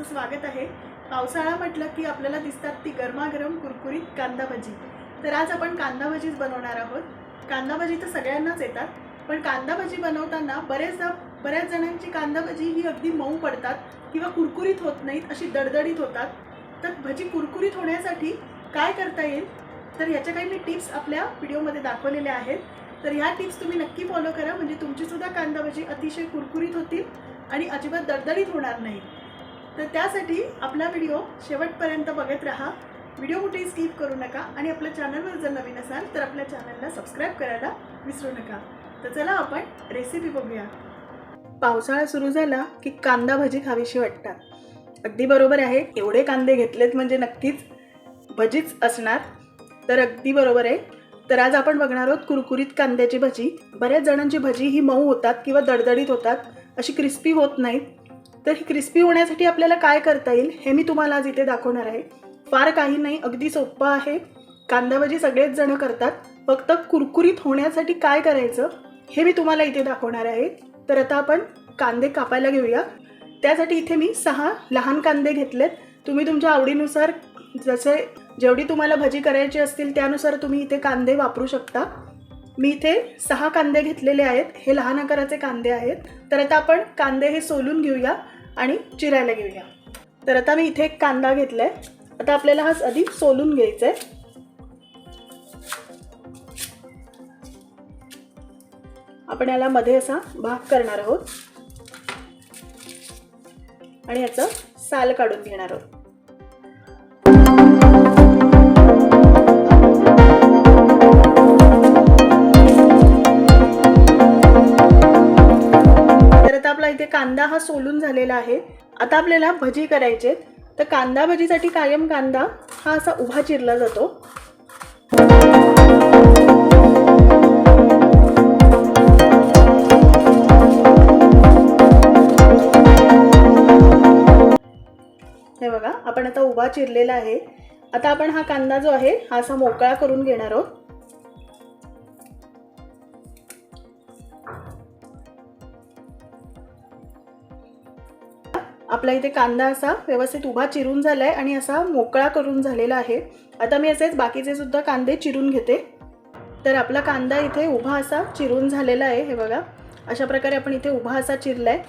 तुमचं स्वागत आहे. पावसाळा म्हटलं की आपल्याला दिसतात ती गरमागरम कुरकुरीत कांदा भजी तर आज आपण कांदा भजीच बनवणार आहोत. कांदा भजी तर सगळ्यांनाच येतात पण कांदा भजी बनवताना बरेचदा बऱ्याच जणांची कांदा भजी ही अगदी मऊ पडतात किंवा कुरकुरीत होत नाहीत अशी दडदडीत होतात. तर भजी कुरकुरीत होण्यासाठी काय करता येईल? तर याच्या काही मी टिप्स आपल्या व्हिडिओमध्ये दाखवलेल्या आहेत. तर ह्या टिप्स तुम्ही नक्की फॉलो करा म्हणजे तुमची सुद्धा कांदा भजी अतिशय कुरकुरीत होतील आणि अजिबात दडदडीत होणार नाही तर त्यासाठी आपला व्हिडिओ शेवटपर्यंत बघत राहा. व्हिडिओ कुठेही स्किप करू नका आणि आपल्या चॅनलवर जर नवीन असाल तर आपल्या चॅनलला सबस्क्राईब करायला विसरू नका. तर चला आपण रेसिपी बघूया. पावसाळा सुरू झाला की कांदा भजी खावीशी वाटतात. अगदी बरोबर आहे एवढे कांदे घेतलेत म्हणजे नक्कीच भजीच असणार. तर अगदी बरोबर आहे. तर आज आपण बघणार आहोत कुरकुरीत कांद्याची भजी. बऱ्याच जणांची भजी ही मऊ होतात किंवा दडदडीत होतात अशी क्रिस्पी होत नाहीत. तर ही क्रिस्पी होण्यासाठी आपल्याला काय करता येईल हे मी तुम्हाला आज इथे दाखवणार आहे. फार काही नाही अगदी सोप्पं आहे. कांदा भजी सगळेच जण करतात. फक्त कुरकुरीत होण्यासाठी काय करायचं हे मी तुम्हाला इथे दाखवणार आहे. तर आता आपण कांदे कापायला घेऊया. त्यासाठी इथे मी सहा लहान कांदे घेतलेत. तुम्ही तुमच्या आवडीनुसार जसे जेवढी तुम्हाला भजी करायची असतील त्यानुसार तुम्ही इथे कांदे वापरू शकता. मी इथे सहा कांदे घेतलेले आहेत. हे लहान आकाराचे कांदे आहेत. तर आता आपण कांदे हे सोलून घेऊया आणि चिरायला घेऊया. तर आता मी इथे एक कांदा घेतला आहे आता आपल्याला हा आधी सोलून घ्यायचा आहे आपण याला मध्ये असा भाग करणार आहोत. आणि याचं साल काढून घेणार आहोत. इथे कांदा हा सोलून झालेला आहे. आता आपल्याला भजी करायचे तर कांदा भजीसाठी कायम कांदा हा असा उभा चिरला जातो. हे बघा आपण आता उभा चिरलेला आहे. आता आपण हा कांदा जो आहे हा असा मोकळा करून घेणार आहोत. आपला इथे कांदा असा व्यवस्थित उभा चिरून झाला आहे आणि असा मोकळा करून झालेला आहे. आता मी असेच बाकीचे सुद्धा कांदे चिरून घेते. तर आपला कांदा इथे उभा असा चिरून झालेला आहे हे बघा. अशा प्रकारे आपण इथे उभा असा चिरला आहे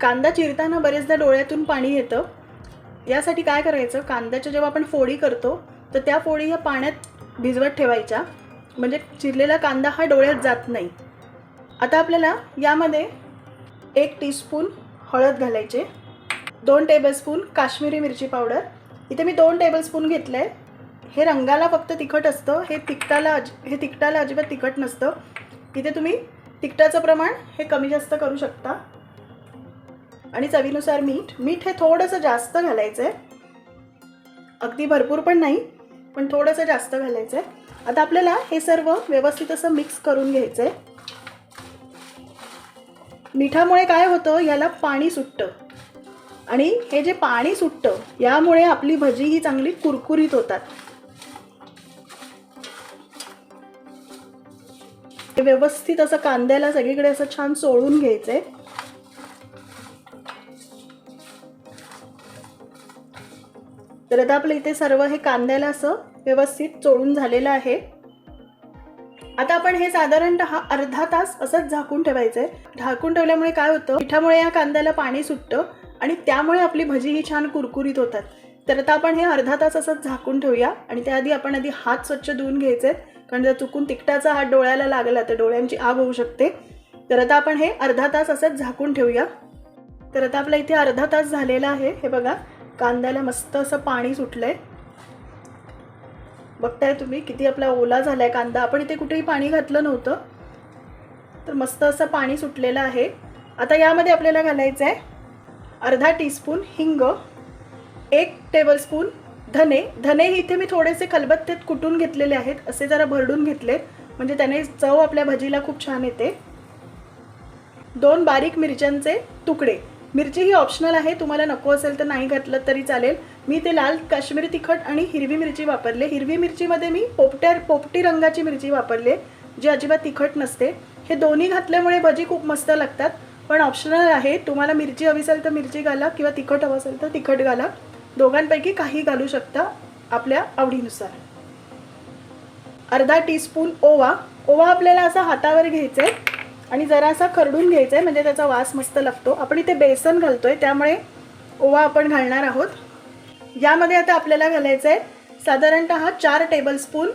कांदा चिरताना बरेचदा डोळ्यातून पाणी येतं. यासाठी काय करायचं? कांद्याच्या जेव्हा आपण फोडी करतो तर त्या फोडी ह्या पाण्यात भिजवत ठेवायच्या. म्हणजे चिरलेला कांदा हा डोळ्यात जात नाही. आता आपल्याला यामध्ये एक टीस्पून हळद घालायचे. दोन टेबलस्पून काश्मीरी मिरची पावडर इथे मी दोन टेबलस्पून घेतलं आहे हे रंगाला फक्त तिखट असतं. हे तिखटाला अज हे तिखटाला अजिबात तिखट नसतं. इथे तुम्ही तिखटाचं प्रमाण हे कमी जास्त करू शकता. आणि चवीनुसार मीठ. मीठ हे थोडंसं जास्त घालायचं आहे अगदी भरपूर पण नाही पण थोडंसं जास्त घालायचं आहे आता आपल्याला हे सर्व व्यवस्थित असं मिक्स करून घ्यायचं आहे मिठामुळे काय होतं? याला पाणी सुटतं. आणि हे जे पाणी सुटतं यामुळे आपली भजी ही चांगली कुरकुरीत होतात. व्यवस्थित असं कांद्याला सगळीकडे असं छान चोळून घ्यायचंय. तर आता आपलं इथे सर्व हे कांद्याला असं व्यवस्थित चोळून झालेलं आहे. आता आपण हे साधारणतः अर्धा तास असंच झाकून ठेवायचंय. झाकून ठेवल्यामुळे काय होतं पिठामुळे या कांद्याला पाणी सुटतं. आणि त्यामुळे आपली भजी ही छान कुरकुरीत होतात. तर आता आपण हे अर्धा तास असंच झाकून ठेवूया आणि त्याआधी आपण आधी हात स्वच्छ धुवून घ्यायचे आहेत. कारण जर चुकून तिखटाचा हात डोळ्याला लागला तर डोळ्यांची आग होऊ शकते. तर आता आपण हे अर्धा तास असंच झाकून ठेवूया. तर आता आपला इथे अर्धा तास झालेला आहे. हे बघा कांद्याला मस्त असं पाणी सुटलंय. बघताय तुम्ही किती आपला ओला झालाय कांदा. आपण इथे कुठेही पाणी घातलं नव्हतं. तर मस्त असं पाणी सुटलेलं आहे. आता यामध्ये आपल्याला घालायचं आहे अर्धा टीस्पून हिंग एक टेबलस्पून धने. धने इथे मी थोडेसे खलबत्तेत कुटून घेतलेले आहेत. असे जरा भरडून घेतलेत. म्हणजे त्याने चव आपल्या भजीला खूप छान येते. दोन बारीक मिरच्यांचे तुकडे. मिरची ही ऑप्शनल आहे. तुम्हाला नको असेल तर नाही घातलं तरी चालेल. मी ते लाल काश्मीरी तिखट आणि हिरवी मिरची वापरले. हिरवी मिरचीमध्ये मी पोपट्या पोपटी रंगाची मिरची वापरली जी अजिबात तिखट नसते. हे दोन्ही घातल्यामुळे भजी खूप मस्त लागतात. पण ऑप्शनल आहे. तुम्हाला मिरची हवी असेल तर मिरची घाला किंवा तिखट हवं असेल तर तिखट घाला. दोघांपैकी काही घालू शकता आपल्या आवडीनुसार. अर्धा टीस्पून ओवा. ओवा आपल्याला असा हातावर घ्यायचा आहे आणि जरासा खरडून घ्यायचा आहे म्हणजे त्याचा वास मस्त लागतो. आपण इथे बेसन घालतोय त्यामुळे ओवा आपण घालणार आहोत. यामध्ये आता आपल्याला घालायचं आहे साधारणतः चार टेबलस्पून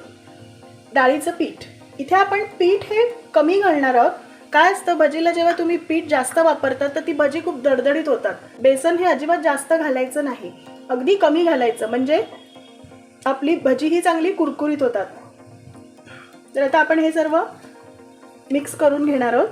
डाळीचं पीठ. इथे आपण पीठ हे कमी घालणार आहोत. काय असतं भजीला जेव्हा तुम्ही पीठ जास्त वापरता तर ती भजी खूप दडदडीत होतात. बेसन हे अजिबात जास्त घालायचं नाही. अगदी कमी घालायचं म्हणजे आपली भजी ही चांगली कुरकुरीत होतात. तर आता आपण हे सर्व मिक्स करून घेणार आहोत.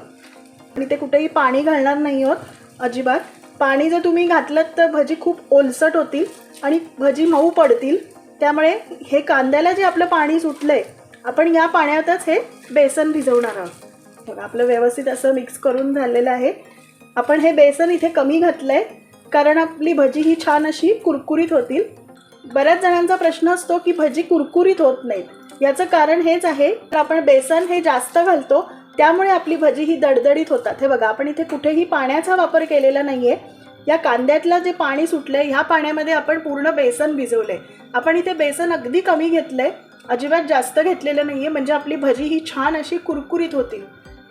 आणि ते कुठेही पाणी घालणार नाही आहोत अजिबात. पाणी जर तुम्ही घातलं तर भजी खूप ओलसट होतील आणि भजी मऊ पडतील. त्यामुळे हे कांद्याला जे आपलं पाणी सुटलंय आपण या पाण्यातच हे बेसन भिजवणार आहोत. बघा आपलं व्यवस्थित असं मिक्स करून झालेलं आहे. आपण हे बेसन इथे कमी घातलं आहे कारण आपली भजी ही छान अशी कुरकुरीत होतील. बऱ्याच जणांचा प्रश्न असतो की भजी कुरकुरीत होत नाहीत. याचं कारण हेच आहे तर आपण बेसन हे जास्त घालतो त्यामुळे आपली भजी ही दडदडीत होतात. हे बघा आपण इथे कुठेही पाण्याचा वापर केलेला नाही आहे या कांद्यातलं जे पाणी सुटलं आहे ह्या पाण्यामध्ये आपण पूर्ण बेसन भिजवलंय. आपण इथे बेसन अगदी कमी घेतलंय अजिबात जास्त घेतलेलं नाहीये म्हणजे आपली भजी ही छान अशी कुरकुरीत होतील.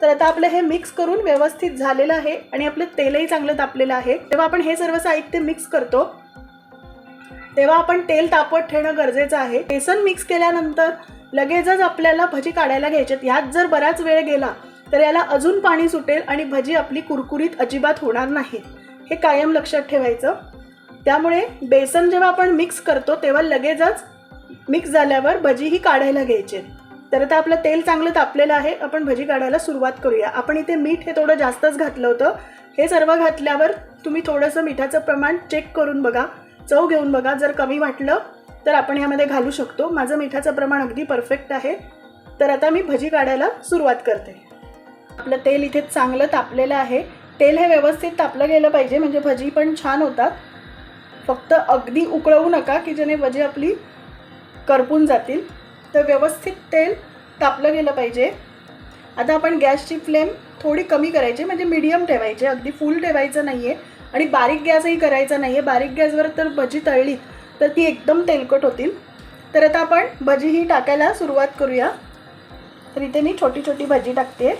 तर आता आपलं हे मिक्स करून व्यवस्थित झालेलं आहे आणि आपलं तेलही चांगलं तापलेलं आहे. तेव्हा आपण हे सर्व साहित्य मिक्स करतो. तेव्हा आपण तेल तापत ठेवणं गरजेचं आहे. बेसन मिक्स केल्यानंतर लगेचच आपल्याला भजी काढायला घ्यायच्यात ह्यात जर बराच वेळ गेला तर याला अजून पाणी सुटेल आणि भजी आपली कुरकुरीत अजिबात होणार नाही. हे कायम लक्षात ठेवायचं. त्यामुळे बेसन जेव्हा आपण मिक्स करतो तेव्हा लगेचच मिक्स झाल्यावर भजी ही काढायला घ्यायची तर आता आपलं तेल चांगलं तापलेलं आहे आपण भजी काढायला सुरुवात करूया. आपण इथे मीठ हे थोडं जास्तच घातलं होतं. हे सर्व घातल्यावर तुम्ही थोडंसं मिठाचं प्रमाण चेक करून बघा. चव घेऊन बघा जर कमी वाटलं तर आपण यामध्ये घालू शकतो. माझं मिठाचं प्रमाण अगदी परफेक्ट आहे. तर आता मी भजी काढायला सुरुवात करते. आपलं तेल इथे चांगलं तापलेलं आहे. तेल हे व्यवस्थित तापलं गेलं पाहिजे म्हणजे भजी पण छान होतात. फक्त अगदी उकळवू नका की जेणे भजी आपली करपून जातील. तर व्यवस्थित तेल तापलं गेलं पाहिजे. आता आपण गॅसची फ्लेम थोडी कमी करायची म्हणजे मीडियम ठेवायची. अगदी फुल ठेवायचं नाही आहे आणि बारीक गॅसही करायचा नाही आहे बारीक गॅसवर तर भजी तळली तर ती एकदम तेलकट होतील. तर आता आपण भजी ही टाकायला सुरुवात करूया. तर इथे मी छोटी छोटी भजी टाकते.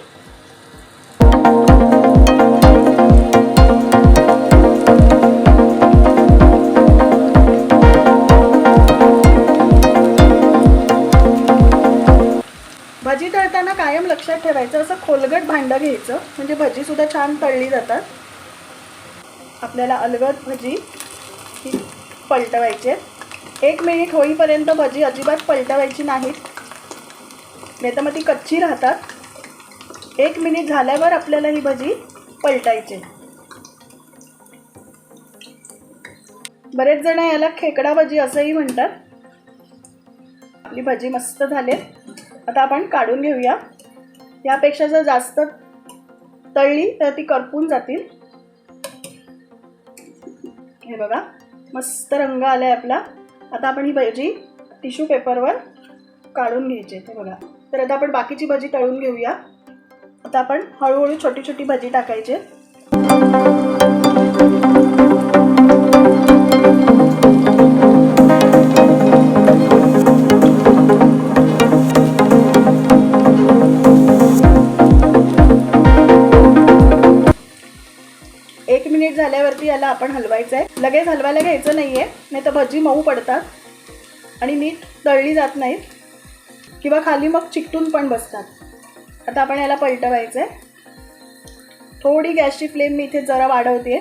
करायचं असं खोलगट भांडं घ्यायचं. म्हणजे भजीसुद्धा छान तळली जातात. आपल्याला अलगद भजी ही पलटवायची आहे. एक मिनिट होईपर्यंत भजी अजिबात पलटवायची नाहीत. नाही तर मग ती कच्ची राहतात. एक मिनिट झाल्यावर आपल्याला ही भजी पलटायची. बरेच जण याला खेकडा भजी असंही म्हणतात. आपली भजी मस्त झाली. आता आपण काढून घेऊया. यापेक्षा जर जास्त तळली तर ती करपून जातील. हे बघा मस्त रंग आलाय आपला. आता आपण ही भजी टिश्यू पेपरवर काढून घ्यायची ते बघा. तर आता आपण बाकीची भजी तळून घेऊया. आता आपण हळूहळू छोटी छोटी भजी टाकायची याला आपण हलवायचं आहे लगेच हलवायला घ्यायचं नाही आहे नाही तर भजी मऊ पडतात. आणि नीट तळली जात नाहीत. किंवा खाली मग चिकटून पण बसतात. आता आपण याला पलटवायचं आहे थोडी गॅसची फ्लेम मी इथे जरा वाढवते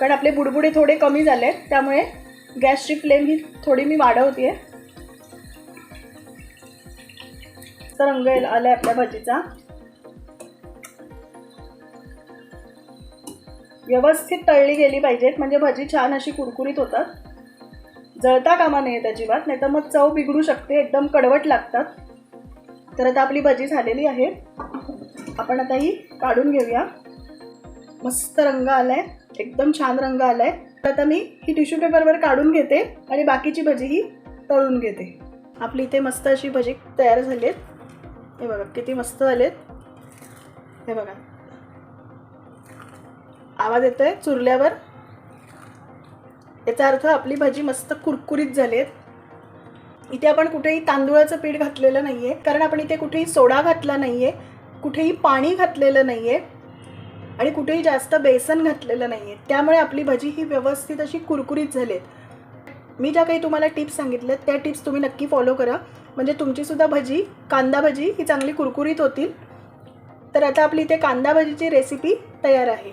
कारण आपले बुडबुडे थोडे कमी झाले आहेत त्यामुळे गॅसची फ्लेम ही थोडी मी वाढवते रंग आला आपल्या भजीचा. व्यवस्थित तळली गेली पाहिजेत. म्हणजे भजी छान अशी कुरकुरीत होतात. जळता कामा नये अजिबात नाही तर मग चव बिघडू शकते एकदम कडवट लागतात. तर आता आपली भजी झालेली आहे. आपण आता ही काढून घेऊया. मस्त रंग आलाय. एकदम छान रंग आलाय. तर आता मी ही टिश्यू पेपरवर काढून घेते आणि बाकीची भजी ही तळून घेते. आपली इथे मस्त अशी भजी तयार झाली आहेत हे बघा किती मस्त झालेत हे बघा. आवाज येतो आहे चुरल्यावर? याचा अर्थ आपली भाजी मस्त कुरकुरीत झाली आहेत इथे आपण कुठेही तांदूळाचं पीठ घातलेलं नाही आहे कारण आपण इथे कुठेही सोडा घातला नाही आहे कुठेही पाणी घातलेलं नाही आहे आणि कुठेही जास्त बेसन घातलेलं नाही आहे त्यामुळे आपली भाजी ही व्यवस्थित अशी कुरकुरीत झालीत. मी ज्या काही तुम्हाला टिप्स सांगितल्या त्या टिप्स तुम्ही नक्की फॉलो करा. म्हणजे तुमचीसुद्धा भजी कांदा भजी ही चांगली कुरकुरीत होतील. तर आता आपली इथे कांदा भजीची रेसिपी तयार आहे.